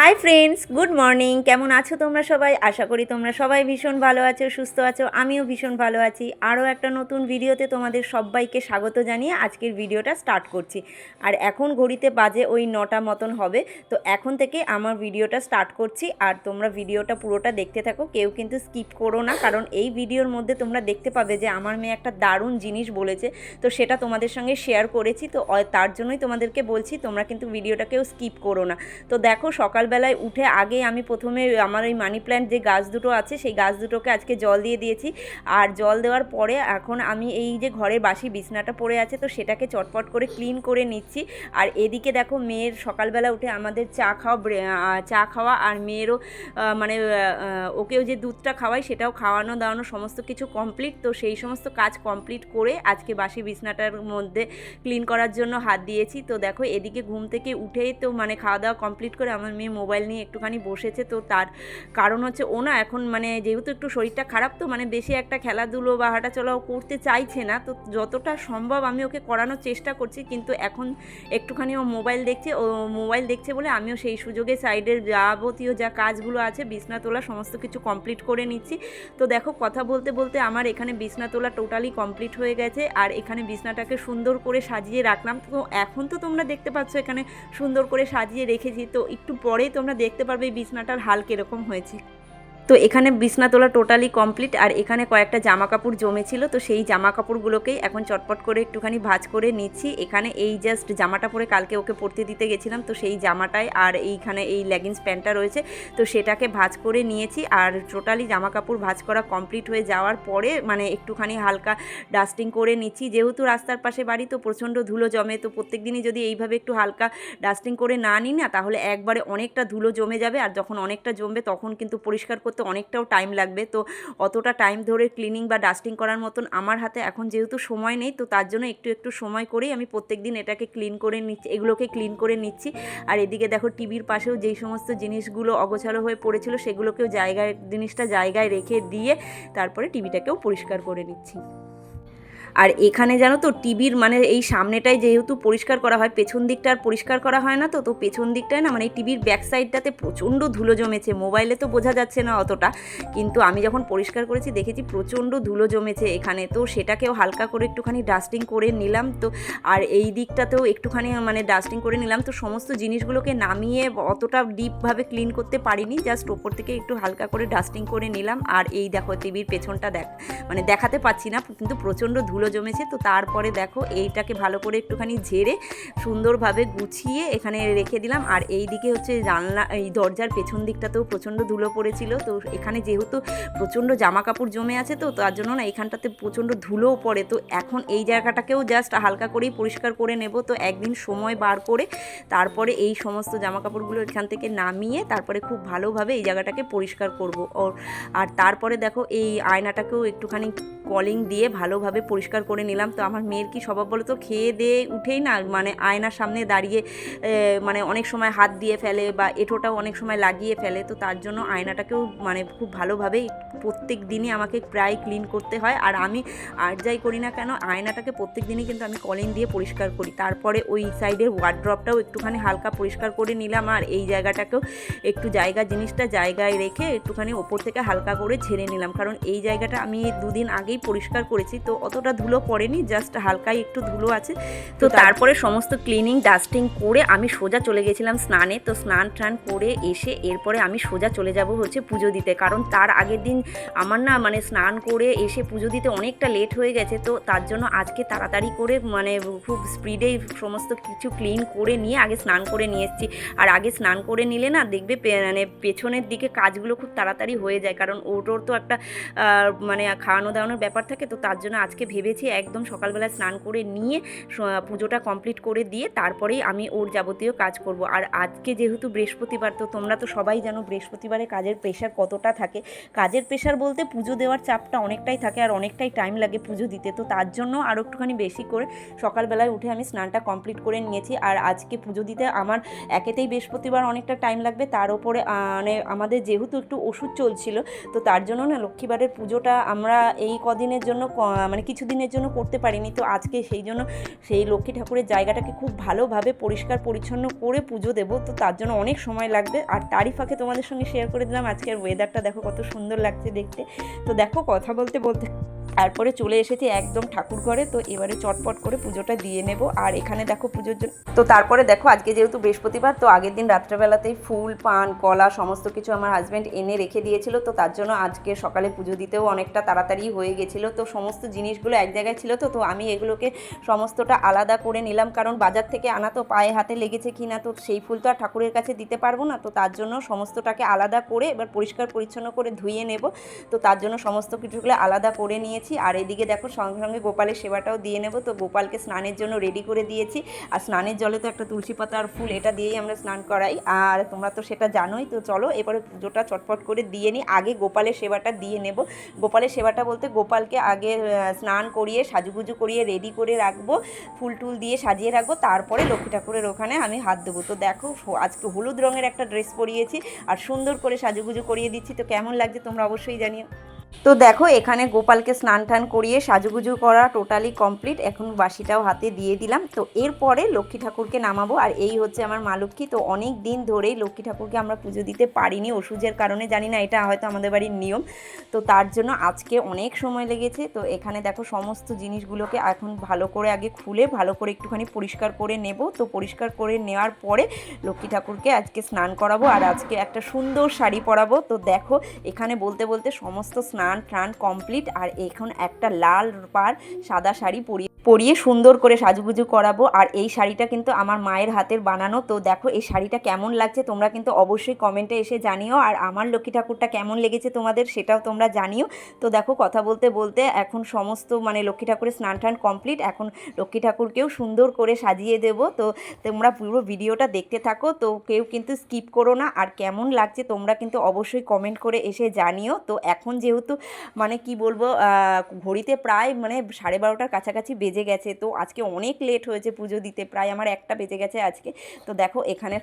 Hi friends good morning কেমন আছো তোমরা সবাই? আশা করি তোমরা সবাই ভীষণ ভালো আছো, সুস্থ আছো। আমিও ভীষণ ভালো আছি। আরও একটা নতুন ভিডিওতে তোমাদের সবাইকে স্বাগত জানিয়ে আজকের ভিডিওটা স্টার্ট করছি। আর এখন ঘড়িতে বাজে ওই নটা মতন হবে, তো এখন থেকে আমার ভিডিওটা স্টার্ট করছি। আর তোমরা ভিডিওটা পুরোটা দেখতে থাকো, কেউ কিন্তু স্কিপ করো না। কারণ এই ভিডিওর মধ্যে তোমরা দেখতে পাবে যে আমার মেয়ে একটা দারুণ জিনিস বলেছে, তো সেটা তোমাদের সঙ্গে শেয়ার করেছি। তো তার জন্যই তোমাদেরকে বলছি, তোমরা কিন্তু ভিডিওটাকেও স্কিপ করো না। তো দেখো সকালবেলায় উঠে আগে আমি প্রথমে আমার ওই মানি প্ল্যান্ট যে গাছ দুটো আছে, সেই গাছ দুটোকে আজকে জল দিয়ে দিয়েছি। আর জল দেওয়ার পরে এখন আমি এই যে ঘরে বাসি বিছনাটা পড়ে আছে, তো সেটাকে চটপট করে ক্লিন করে নিচ্ছি। আর এদিকে দেখো মেয়ের সকালবেলা উঠে আমাদের চা খাওয়া চা খাওয়া আর মেয়েরও মানে ওকেও যে দুধটা খাওয়াই, সেটাও খাওয়ানো দাওয়ানো সমস্ত কিছু কমপ্লিট তো সেই সমস্ত কাজ কমপ্লিট করে আজকে বাসি বিছনাটার মধ্যে ক্লিন করার জন্য হাত দিয়েছি। তো দেখো এদিকে ঘুম থেকে উঠেই তো মানে খাওয়া দাওয়া কমপ্লিট করে আমার মেয়ে মোবাইল নিয়ে একটুখানি বসেছে, তো তার কারণ হচ্ছে ও না এখন মানে যেহেতু একটু শরীরটা খারাপ, তো মানে বেশি একটা খেলাধুলো বা হাঁটাচলাও করতে চাইছে না। তো যতটা সম্ভব আমি ওকে করানোর চেষ্টা করছি, কিন্তু এখন একটুখানি ও মোবাইল দেখছে, ও মোবাইল দেখছে বলে আমিও সেই সুযোগে সাইডের যাবতীয় যা কাজগুলো আছে, বিছনা তোলা সমস্ত কিছু কমপ্লিট করে নিচ্ছি। তো দেখো কথা বলতে বলতে আমার এখানে বিছনা তোলা টোটালি কমপ্লিট হয়ে গেছে, আর এখানে বিছনাটাকে সুন্দর করে সাজিয়ে রাখলাম। তো এখন তো তোমরা দেখতে পাচ্ছ এখানে সুন্দর করে সাজিয়ে রেখেছি, তো একটু পরেই তোমরা দেখতে পারবে বিছনাটার হাল কীরকম হয়েছে। তো এখানে বিছনা তোলা টোটালি কমপ্লিট আর এখানে কয়েকটা জামা কাপড় জমেছিল, তো সেই জামা কাপড়গুলোকেই এখন চটপট করে একটুখানি ভাজ করে নিচ্ছি। এখানে এই জাস্ট জামাটা পরে কালকে ওকে পরতে দিতে গেছিলাম, তো সেই জামাটায় আর এইখানে এই লেগিংস প্যান্টটা রয়েছে, তো সেটাকে ভাজ করে নিয়েছি। আর টোটালি জামা কাপড় ভাজ করা কমপ্লিট হয়ে যাওয়ার পরে মানে একটুখানি হালকা ডাস্টিং করে নিচ্ছি। যেহেতু রাস্তার পাশে বাড়ি, তো প্রচণ্ড ধুলো জমে, তো প্রত্যেক দিনই যদি এইভাবে একটু হালকা ডাস্টিং করে না নিই না, তাহলে একবারে অনেকটা ধুলো জমে যাবে, আর যখন অনেকটা জমবে তখন কিন্তু পরিষ্কার অনেকটাও টাইম লাগবে। তো অতটা টাইম ধরে ক্লিনিং বা ডাস্টিং করার মতন আমার হাতে এখন যেহেতু সময় নেই, তো তার জন্য একটু একটু সময় করেই আমি প্রত্যেক দিন এটাকে ক্লিন করে নিচ্ছি, এগুলোকে ক্লিন করে নিচ্ছি। আর এদিকে দেখো টিভির পাশেও যেই সমস্ত জিনিসগুলো অগোছালো হয়ে পড়েছিল, সেগুলোকেও জায়গায়, জিনিসটা জায়গায় রেখে দিয়ে তারপরে টিভিটাকেও পরিষ্কার করে নিচ্ছি। আর এখানে জানো তো টিভির মানে এই সামনেটায় যেহেতু পরিষ্কার করা হয়, পেছন দিকটা আর পরিষ্কার করা হয় না তো তো পেছন দিকটায় না মানে টিভির ব্যাক সাইডটাতে প্রচণ্ড ধুলো জমেছে। মোবাইলে তো বোঝা যাচ্ছে না অতটা, কিন্তু আমি যখন পরিষ্কার করেছি দেখেছি প্রচণ্ড ধুলো জমেছে এখানে। তো সেটাকেও হালকা করে একটুখানি ডাস্টিং করে নিলাম তো, আর এই দিকটাতেও একটুখানি মানে ডাস্টিং করে নিলাম তো সমস্ত জিনিসগুলোকে নামিয়ে অতটা ডিপভাবে ক্লিন করতে পারিনি জাস্ট ওপর থেকে একটু হালকা করে ডাস্টিং করে নিলাম। আর এই দেখো টিভির পেছনটা দেখ মানে দেখাতে পাচ্ছি না, কিন্তু প্রচণ্ড ধুলো জমেছে, তো তারপরে দেখো এইটাকে ভালো করে একটুখানি ঝেড়ে সুন্দরভাবে গুছিয়ে এখানে রেখে দিলাম। আর এই দিকে হচ্ছে জানলা, এই দরজার পেছন দিকটাতেও প্রচণ্ড ধুলো পড়েছিল। তো এখানে যেহেতু প্রচণ্ড জামা কাপড় জমে আছে, তো তার জন্য না এখানটাতে প্রচণ্ড ধুলোও পড়ে। তো এখন এই জায়গাটাকেও জাস্ট হালকা করেই পরিষ্কার করে নেব। তো একদিন সময় বার করে তারপরে এই সমস্ত জামা কাপড়গুলো এখান থেকে নামিয়ে তারপরে খুব ভালোভাবে এই জায়গাটাকে পরিষ্কার করব। আর তারপরে দেখো এই আয়নাটাকেও একটুখানি কলিং দিয়ে ভালোভাবে পরিষ্কার করে নিলাম। তো আমার মেয়ের কি স্বভাব বলো তো খেয়ে দিয়ে উঠেই না মানে আয়নার সামনে দাঁড়িয়ে মানে অনেক সময় হাত দিয়ে ফেলে বা এঁঠোটাও অনেক সময় লাগিয়ে ফেলে। তো তার জন্য আয়নাটাকেও মানে খুব ভালোভাবেই প্রত্যেক দিনই আমাকে প্রায় ক্লিন করতে হয়। আর আমি আর যাই করি না কেন, আয়নাটাকে প্রত্যেক দিনই কিন্তু আমি কলিং দিয়ে পরিষ্কার করি। তারপরে ওই সাইডের ওয়ার্ড্রপটাও একটুখানি হালকা পরিষ্কার করে নিলাম। আর এই জায়গাটাকেও একটু জায়গা, জিনিসটা জায়গায় রেখে একটুখানি ওপর থেকে হালকা করে ছেড়ে নিলাম। কারণ এই জায়গাটা আমি দুদিন আগেই পরিষ্কার করেছি। তো অতটা ধুলো পড়েনি জাস্ট হালকাই একটু ধুলো আছে। তো তারপরে সমস্ত ক্লিনিং ডাস্টিং করে আমি সোজা চলে গেছিলাম স্নানে। তো স্নান টান করে এসে এরপরে আমি সোজা চলে যাব হচ্ছে পুজো দিতে। কারণ তার আগের দিন আমার না মানে স্নান করে এসে পুজো দিতে অনেকটা লেট হয়ে গেছে। তো তার জন্য আজকে তাড়াতাড়ি করে মানে খুব স্পিডেই সমস্ত কিছু ক্লিন করে নিয়ে আগে স্নান করে নিয়ে এসেছি। আর আগে স্নান করে নিলে না দেখবে মানে পেছনের দিকে কাজগুলো খুব তাড়াতাড়ি হয়ে যায়। কারণ ওটোর তো একটা মানে খাওয়ানো দাওয়ানোর ব্যাপার থাকে, তো তার জন্য আজকে ভেবেছি একদম সকালবেলা স্নান করে নিয়ে পুজোটা কমপ্লিট করে দিয়ে তারপরেই আমি ওর যাবতীয় কাজ করব। আর আজকে যেহেতু বৃহস্পতিবার, তো তোমরা তো সবাই জানো বৃহস্পতিবারে কাজের প্রেশার কতটা থাকে। কাজের প্রেশার বলতে পুজো দেওয়ার চাপটা অনেকটাই থাকে আর অনেকটাই টাইম লাগে পুজো দিতে। তো তার জন্য আরও একটুখানি বেশি করে সকালবেলায় উঠে আমি স্নানটা কমপ্লিট করে নিয়েছি। আর আজকে পুজো দিতে আমার একেতেই বৃহস্পতিবার অনেকটা টাইম লাগবে। তার ওপরে মানে আমাদের যেহেতু একটু ওষুধ চলছিল, তো তার জন্য না লক্ষ্মীবারের পুজোটা আমরা এই ক কদিনের জন্য মানে কিছু দিনের জন্য করতে পারিনি। তো আজকে সেই জন্য সেই লক্ষ্মী ঠাকুরের জায়গাটাকে খুব ভালোভাবে পরিষ্কার পরিচ্ছন্ন করে পুজো দেবো। তো তার জন্য অনেক সময় লাগবে। আর তারই ফাঁকে তোমাদের সঙ্গে শেয়ার করে দিলাম। আজকের ওয়েদারটা দেখো কত সুন্দর লাগছে দেখতে। তো দেখো কথা বলতে বলতে তারপরে চলে এসেছি একদম ঠাকুর ঘরে, তো এবারে চটপট করে পুজোটা দিয়ে নেব। আর এখানে দেখো পুজোর জন্য তো তারপরে দেখো, আজকে যেহেতু বৃহস্পতিবার, তো আগের দিন রাত্রেবেলাতেই ফুল, পান, কলা, সমস্ত কিছু আমার হাজব্যান্ড এনে রেখে দিয়েছিল। তো তার জন্য আজকে সকালে পুজো দিতেও অনেকটা তাড়াতাড়ি হয়ে গেছিল। তো সমস্ত জিনিসগুলো এক জায়গায় ছিল তো তো আমি এগুলোকে সমস্তটা আলাদা করে নিলাম। কারণ বাজার থেকে আনা তো পায়ে হাতে লেগেছে কি না তো সেই ফুল তো আর ঠাকুরের কাছে দিতে পারব না। তো তার জন্য সমস্তটাকে আলাদা করে এবার পরিষ্কার পরিচ্ছন্ন করে ধুয়ে নেব। তো তার জন্য সমস্ত কিছুগুলো আলাদা করে নিয়েছি আর এদিকে দেখো সঙ্গে সঙ্গে গোপালের সেবাটাও দিয়ে নেব। তো গোপালকে স্নানের জন্য রেডি করে দিয়েছি। আর স্নানের জলে তো একটা তুলসী পাতা আর ফুল, এটা দিয়েই আমরা স্নান করাই। আর তোমরা তো সেটা জানোই, তো চলো এবারে পুজোটা চটপট করে দিয়ে নিই। আগে গোপালের সেবাটা দিয়ে নেব। গোপালের সেবাটা বলতে গোপালকে আগে স্নান করিয়ে, সাজুগুজু করিয়ে রেডি করে রাখব। ফুল টুল দিয়ে সাজিয়ে রাখব। তারপরে লক্ষ্মী ঠাকুরের ওখানে আমি হাত দেবো। তো দেখো আজকে হলুদ রঙের একটা ড্রেস পরিয়েছি। আর সুন্দর করে সাজুগুজু করিয়ে দিচ্ছি। তো কেমন লাগছে তোমরা অবশ্যই জানিও। তো দেখো, এখানে গোপালকে স্নান টান করিয়ে সাজুগুজু করা টোটালি কমপ্লিট এখন বাসিটাও হাতে দিয়ে দিলাম। তো এরপরে লক্ষ্মী ঠাকুরকে নামাবো। আর এই হচ্ছে আমার মা লক্ষ্মী। তো অনেক দিন ধরেই লক্ষ্মী ঠাকুরকে আমরা পুজো দিতে পারিনি। ওষুধের কারণে জানি না, এটা হয়তো আমাদের বাড়ির নিয়ম। তো তার জন্য আজকে অনেক সময় লেগেছে। তো এখানে দেখো, সমস্ত জিনিসগুলোকে এখন ভালো করে আগে খুলে, ভালো করে একটুখানি পরিষ্কার করে নেব। তো পরিষ্কার করে নেওয়ার পরে লক্ষ্মী ঠাকুরকে আজকে স্নান করাবো। আর আজকে একটা সুন্দর শাড়ি পরাবো। তো দেখো, এখানে বলতে বলতে সমস্ত স্নান টান কমপ্লিট আর এখন একটা লাল পার সাদা শাড়ি পরিয়ে পরিয়ে সুন্দর করে সাজুগুজু করাবো। আর এই শাড়িটা কিন্তু আমার মায়ের হাতের বানানো। তো দেখো, এই শাড়িটা কেমন লাগছে তোমরা কিন্তু অবশ্যই কমেন্টে এসে জানিও। আর আমার লক্ষ্মী ঠাকুরটা কেমন লেগেছে তোমাদের সেটাও তোমরা জানিও। তো দেখো, কথা বলতে বলতে এখন সমস্ত মানে লক্ষ্মী ঠাকুরের স্নান টান কমপ্লিট এখন লক্ষ্মী ঠাকুরকেও সুন্দর করে সাজিয়ে দেব। তো তোমরা পুরো ভিডিওটা দেখতে থাকো। তো কেউ কিন্তু স্কিপ করো না। আর কেমন লাগছে তোমরা কিন্তু অবশ্যই কমেন্ট করে এসে জানিও। তো এখন যেহেতু মানে কি বলব ঘড়িতে প্রায় মানে সাড়ে বারোটার কাছাকাছি বেজে গেছে। তো আজকে অনেক লেট হয়েছে পুজো দিতে, প্রায় আমার একটা বেজে গেছে আজকে। তো দেখো, এখানে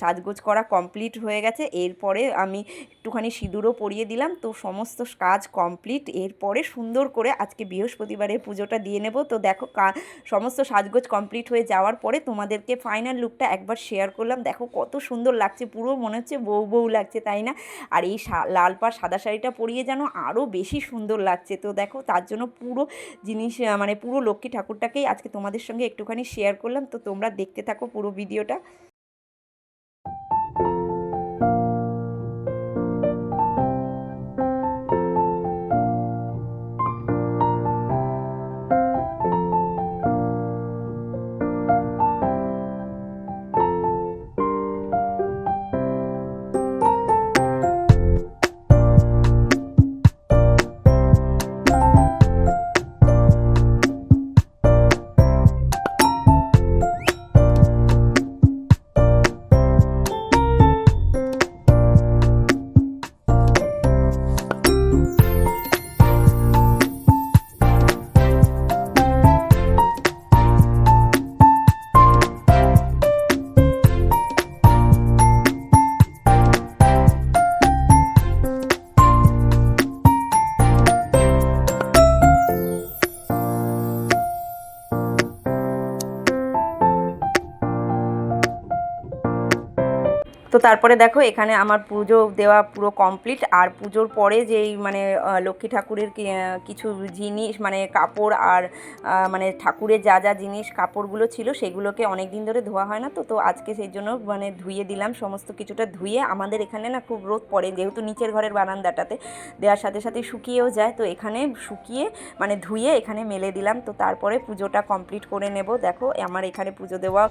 সাজগোজ করা কমপ্লিট হয়ে গেছে। এরপরে আমি একটুখানি সিঁদুরও পরিয়ে দিলাম। তো সমস্ত কাজ কমপ্লিট এরপরে সুন্দর করে আজকে বৃহস্পতিবারের পুজোটা দিয়ে নেব। তো দেখো সমস্ত সাজগোজ কমপ্লিট হয়ে যাওয়ার পরে তোমাদেরকে ফাইনাল লুকটা একবার শেয়ার করলাম। দেখো, কত সুন্দর লাগছে। পুরো মনে হচ্ছে বউ বউ লাগছে, তাই না? আর এই লাল পাড় সাদা শাড়িটা পরিয়ে যেন আরও বেশি সুন্দর লাগছে। তো দেখো, তার জন্য পুরো জিনিস মানে পুরো লক্ষ্মী ঠাকুরটাকেই আজকে তোমাদের সঙ্গে একটুখানি শেয়ার করলাম। তো তোমরা দেখতে থাকো পুরো ভিডিওটা তো তারপরে দেখো, এখানে আমার পুজো দেওয়া পুরো কমপ্লিট আর পুজোর পরে যেই মানে লক্ষ্মী ঠাকুরের কিছু জিনিস মানে কাপড় আর মানে ঠাকুরের যা যা জিনিস, কাপড়গুলো ছিল, সেগুলোকে অনেক দিন ধরে ধোয়া হয় না তো তো আজকে সেই জন্য মানে ধুয়ে দিলাম, সমস্ত কিছুটা ধুয়ে। আমাদের এখানে না খুব রোদ পড়ে, যেহেতু নিচের ঘরের বারান্দাটাতে, দেওয়ার সাথে সাথে শুকিয়েও যায়, তো এখানে শুকিয়ে মানে ধুয়ে এখানে মেলে দিলাম। তো তারপরে পুজোটা কমপ্লিট করে নেব। দেখো, আমার এখানে পুজো দেওয়া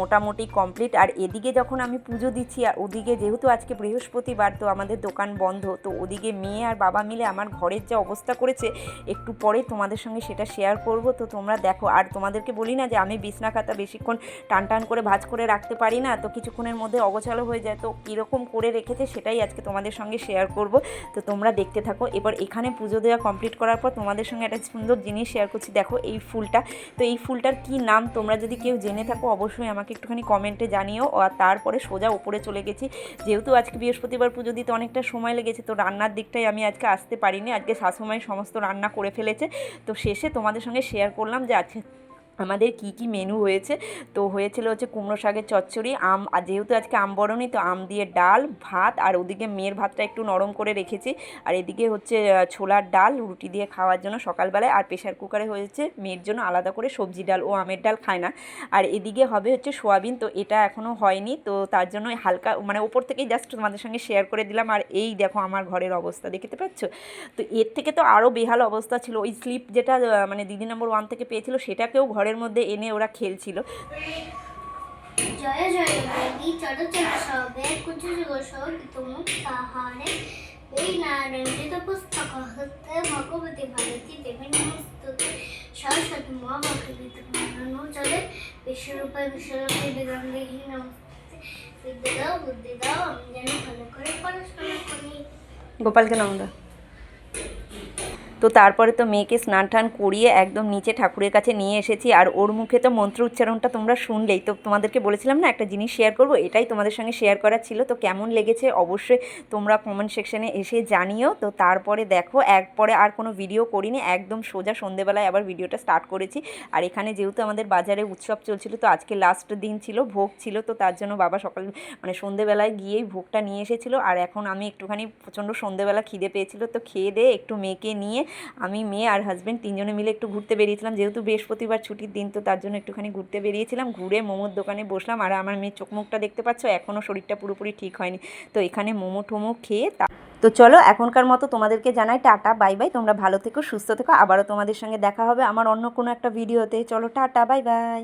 মোটামুটি কমপ্লিট আর এদিকে যখন আমি পুজো দিচ্ছি, আর ওদিকে যেহেতু আজকে বৃহস্পতিবার, তো আমাদের দোকান বন্ধ, তো ওদিকে মেয়ে আর বাবা মিলে আমার ঘরের যা অবস্থা করেছে, একটু পরে তোমাদের সঙ্গে সেটা শেয়ার করব। তো তোমরা দেখো, আর তোমাদেরকে বলি না যে আমি বিছনা খাতা বেশিক্ষণ টান টান করে ভাঁজ করে রাখতে পারি না, তো কিছুক্ষণের মধ্যে অগোছালো হয়ে যায়, তো কীরকম করে রেখেছে সেটাই আজকে তোমাদের সঙ্গে শেয়ার করব। তো তোমরা দেখতে থাকো, এবার এখানে পুজো দেওয়া কমপ্লিট করার পর তোমাদের সঙ্গে একটা সুন্দর জিনিস শেয়ার করছি। দেখো এই ফুলটা, তো এই ফুলটার কি নাম তোমরা যদি কেউ জেনে থাকো, অবশ্যই আমাকে একটুখানি কমেন্টে জানিও, আর তারপরে সোজা উপরে চলে গেছি। যেহেতু আজকে বৃহস্পতিবার পুজো দিতে অনেকটা সময় লেগেছে, তো রান্নার দিকটাই আমি আজকে আসতে পারিনি। আজকে শাশুমাই সমস্ত রান্না করে ফেলেছে। তো শেষে তোমাদের সঙ্গে শেয়ার করলাম যে আজকে আমাদের কি কি মেনু হয়েছে? তো হয়েছিল হচ্ছে কুমড়ো শাকের চচ্চড়ি, আম, আর যেহেতু আজকে আম বরণই তো আম দিয়ে ডাল, ভাত, আর ওদিকে মেয়ের ভাতটা একটু নরম করে রেখেছি। আর এদিকে হচ্ছে ছোলার ডাল, রুটি দিয়ে খাওয়ার জন্য সকালবেলায়, আর প্রেশার কুকারে হয়েছে মেয়ের জন্য আলাদা করে সবজি ডাল, ও আমের ডাল খায় না। আর এদিকে হবে হচ্ছে সোয়াবিন, তো এটা এখনও হয়নি, তো তার জন্য হালকা মানে ওপর থেকেই জাস্ট তোমাদের সঙ্গে শেয়ার করে দিলাম। আর এই দেখো আমার ঘরের অবস্থা, দেখতে পাচ্ছ? তো এর থেকে তো আরও বেহাল অবস্থা ছিল। ওই স্লিপ যেটা মানে দিদি নম্বর ওয়ান থেকে পেয়েছিল, সেটাকেও ঘরের মধ্যে এনে ওরা খেলছিল। জয় জয় দেবী চরচর সবে কুচু যুগ সংগীত মুক্তাহারে এই নারায়ণিত পুস্তক হতে ভগবতী ভারতী দেবী নমস্তুতে সরস্বতী মা ভগবতী চলে। বিশ্বরূপে বিশ্বরূপে বিগ্রহ নমস্তে। বিদ্যে দাও বুদ্ধি দাও আমি যেন ভালো করে পড়াশোনা করি। গোপালকে নন্দা তো তারপরে তো মেয়েকে স্নান টান করিয়ে একদম নিচে ঠাকুরের কাছে নিয়ে এসেছি। আর ওর মুখে তো মন্ত্র উচ্চারণটা তোমরা শুনলেই। তো তোমাদেরকে বলেছিলাম না, একটা জিনিস শেয়ার করব, এটাই তোমাদের সঙ্গে শেয়ার করার ছিল। তো কেমন লেগেছে অবশ্যই তোমরা কমেন্ট সেকশানে এসে জানিও। তো তারপরে দেখো, একপরে আর কোনো ভিডিও করিনি, একদম সোজা সন্ধেবেলায় আবার ভিডিওটা স্টার্ট করেছি। আর এখানে যেহেতু আমাদের বাজারে উৎসব চলছিল, তো আজকে লাস্ট দিন ছিল, ভোগ ছিল, তো তার জন্য বাবা সকাল মানে সন্ধেবেলায় গিয়েই ভোগটা নিয়ে এসেছিল। আর এখন আমি একটুখানি প্রচণ্ড সন্ধেবেলা খিদে পেয়েছিল, তো খেয়ে দিয়ে একটু মেয়েকে নিয়ে আমি মেয়ে আর হাজব্যান্ড তিনজনে মিলে একটু ঘুরতে বেরিয়েছিলাম। যেহেতু বৃহস্পতিবার ছুটির দিন, তো তার জন্য একটুখানি ঘুরতে বেরিয়েছিলাম। ঘুরে মোমোর দোকানে বসলাম। আর আমার মেয়ে চোখ মুখটা দেখতে পাচ্ছ এখনও শরীরটা পুরোপুরি ঠিক হয়নি। তো এখানে মোমো টোমো খেয়ে তা তো চলো, এখনকার মতো তোমাদেরকে জানাই টাটা, বাই বাই। তোমরা ভালো থেকো, সুস্থ থেকো। আবারও তোমাদের সঙ্গে দেখা হবে আমার অন্য কোনো একটা ভিডিওতে চলো, টাটা, বাই বাই।